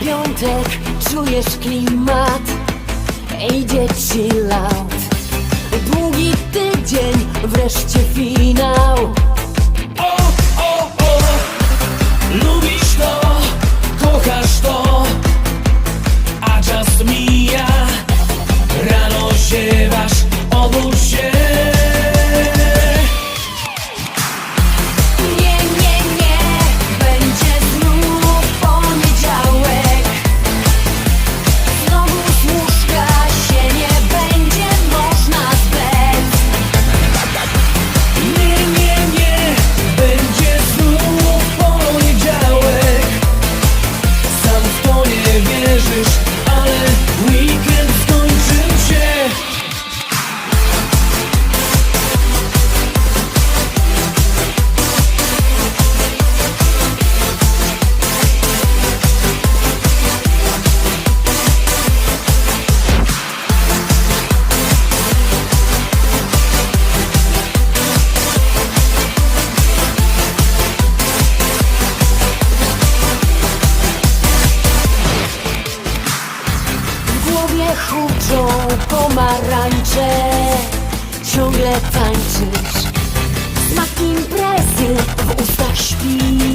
piątek Czujesz klimat, idzie ci lat. Długi tydzień, wreszcie finał. Świecą pomarańcze. Ciągle tańczysz. Smak imprezy w ustach śpi